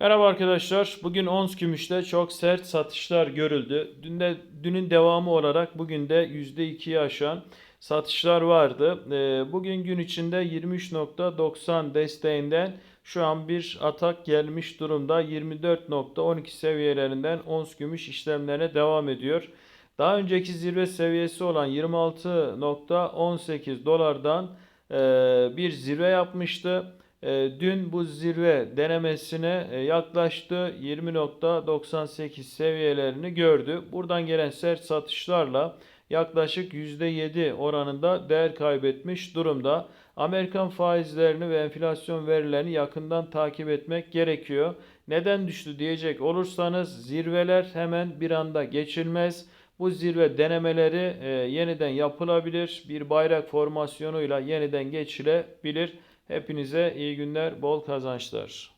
Merhaba arkadaşlar. Bugün ons gümüşte çok sert satışlar görüldü. Dün de, dünün devamı olarak bugün de %2'yi aşan satışlar vardı. Ee, Bugün gün içinde 23.90 desteğinden şu an bir atak gelmiş durumda. 24.12 seviyelerinden ons gümüş işlemlerine devam ediyor. Daha önceki zirve seviyesi olan 26.18 dolardan e, bir zirve yapmıştı. E, Dün bu zirve denemesine e, yaklaştı. 20.98 seviyelerini gördü. Buradan gelen sert satışlarla yaklaşık %7 oranında değer kaybetmiş durumda. Amerikan faizlerini ve enflasyon verilerini yakından takip etmek gerekiyor. Neden düştü diyecek olursanız zirveler hemen bir anda geçilmez. Bu zirve denemeleri e, yeniden yapılabilir. Bir bayrak formasyonuyla yeniden geçilebilir. Hepinize iyi günler, bol kazançlar.